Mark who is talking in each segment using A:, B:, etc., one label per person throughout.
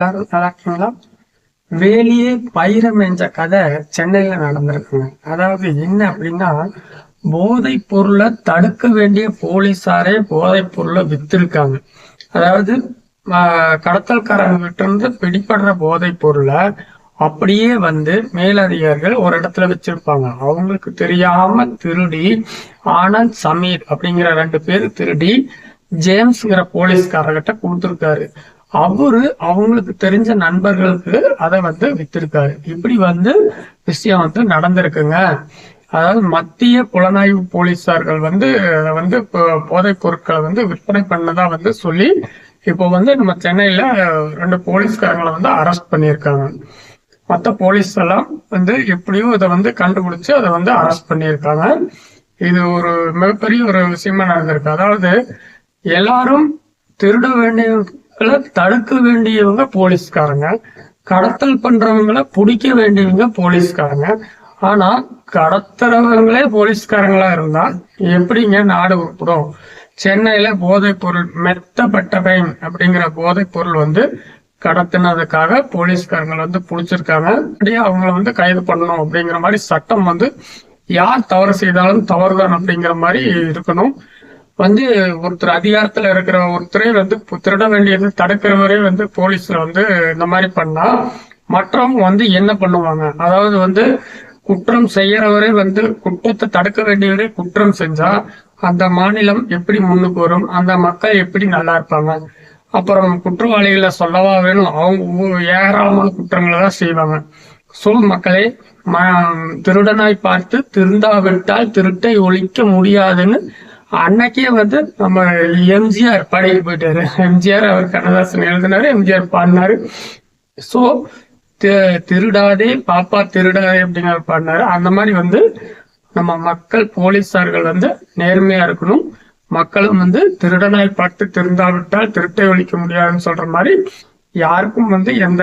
A: எல்லாரும் நல்லா இருக்கீங்களா வேலியே பயிரம் என்ற கதை சென்னையில நடந்திருக்குங்க. அதாவது என்ன அப்படின்னா போதை பொருளை தடுக்க வேண்டிய போலீஸாரே போதைப் பொருளை வித்திருக்காங்க. அதாவது ஆஹ், கடத்தல்காரங்க இருந்து பிடிபடுற போதை பொருளை அப்படியே வந்து மேலதிகாரிகள் ஒரு இடத்துல வச்சிருப்பாங்க. அவங்களுக்கு தெரியாம திருடி ஆனந்த் சமீர் அப்படிங்கிற ரெண்டு பேர் திருடி ஜேம்ஸ்ங்கிற போலீஸ்காரர்கிட்ட கொடுத்துருக்காரு. அவரு அவங்களுக்கு தெரிஞ்ச நண்பர்களுக்கு அதை வந்து வித்திருக்காரு. இப்படி வந்து விஷயம் வந்து நடந்திருக்குங்க. அதாவது மத்திய புலனாய்வு போலீசார்கள் வந்து அதை வந்து போதைப் பொருட்களை வந்து விற்பனை பண்ணதா வந்து சொல்லி இப்போ வந்து நம்ம சென்னையில ரெண்டு போலீஸ்காரங்களை வந்து அரெஸ்ட் பண்ணியிருக்காங்க. மற்ற போலீஸ் எல்லாம் வந்து எப்படியும் இதை வந்து கண்டுபிடிச்சு அதை வந்து அரெஸ்ட் பண்ணியிருக்காங்க. இது ஒரு மிகப்பெரிய ஒரு விஷயமா நடந்திருக்கு. அதாவது எல்லாரும் திருட வேண்டிய தடுக்க வேண்டியவங்க போலீஸ்காரங்க. கடத்தல் பண்றவங்கள பிடிக்க வேண்டியவங்க போலீஸ்காரங்க. ஆனா கடத்துறவங்களே போலீஸ்காரங்களா இருந்தா எப்படிங்க நாடு உருப்படும்? சென்னையில போதைப் பொருள் மெத்தப்பட்டவை அப்படிங்கிற போதைப் பொருள் வந்து கடத்தினதுக்காக போலீஸ்காரங்களை வந்து பிடிச்சிருக்காங்க. அப்படியே அவங்கள வந்து கைது பண்ணணும் அப்படிங்கிற மாதிரி சட்டம் வந்து யார் தவறு செய்தாலும் தவறுதான் அப்படிங்கிற மாதிரி இருக்கணும். வந்து ஒருத்தர் அதிகாரத்துல இருக்கிற ஒருத்தரே வந்து திருட வேண்டியது தடுக்கிறவரே வந்து போலீஸ்ல வந்து இந்த மாதிரி பண்ணா மற்றவங்க வந்து என்ன பண்ணுவாங்க? அதாவது வந்து குற்றம் செய்யறவரே வந்து குற்றத்தை தடுக்க வேண்டியவரே குற்றம் செஞ்சா அந்த மாநிலம் எப்படி முன்னுக்கு வரும்? அந்த மக்கள் எப்படி நல்லா இருப்பாங்க? அப்புறம் குற்றவாளிகளை சொல்லவா வேணும்? அவங்க ஏராளமான குற்றங்களை தான் செய்வாங்க. சொல் மக்களே ம- திருடனாய் பார்த்து திருந்தாவிட்டால் திருட்டை ஒழிக்க முடியாதுன்னு அன்னைக்கே வந்து நம்ம எம்ஜிஆர் பாடிட்டு போயிட்டாரு. எம்ஜிஆர் அவர் கண்ணதாசன் எழுதினாரு எம்ஜிஆர் பாடினாரு. சோ திருடாதே பாப்பா திருடாதே அப்படிங்கிற பாடினாரு. அந்த மாதிரி வந்து நம்ம மக்கள் போலீஸார்கள் வந்து நேர்மையா இருக்கணும். மக்களும் வந்து திருடனாய் பார்த்து திருந்தாவிட்டால் திருட்டை ஒழிக்க முடியாதுன்னு சொல்ற மாதிரி யாருக்கும் வந்து எந்த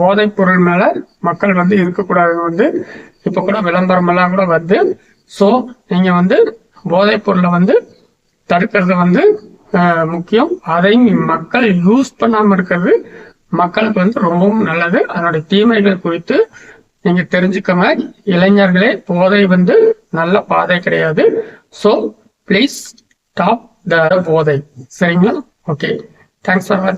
A: போதைப் பொருள் மேல மக்கள் வந்து இருக்கக்கூடாது வந்து இப்ப கூட விளம்பரம் எல்லாம் கூட வருது. சோ நீங்க வந்து போதைப் பொருளை வந்து தடுக்கிறது வந்து முக்கியம். அதையும் மக்கள் யூஸ் பண்ணாமல் இருக்கிறது மக்களுக்கு வந்து ரொம்பவும் நல்லது. அதனுடைய தீமைகள் குறித்து நீங்க தெரிஞ்சுக்கோங்க. இளைஞர்களே போதை வந்து நல்ல பாதை கிடையாது. ஸோ ப்ளீஸ் ஸ்டாப் த போதை. சரிங்களா? ஓகே தேங்க்ஸ் ஃபார் வாட்சிங்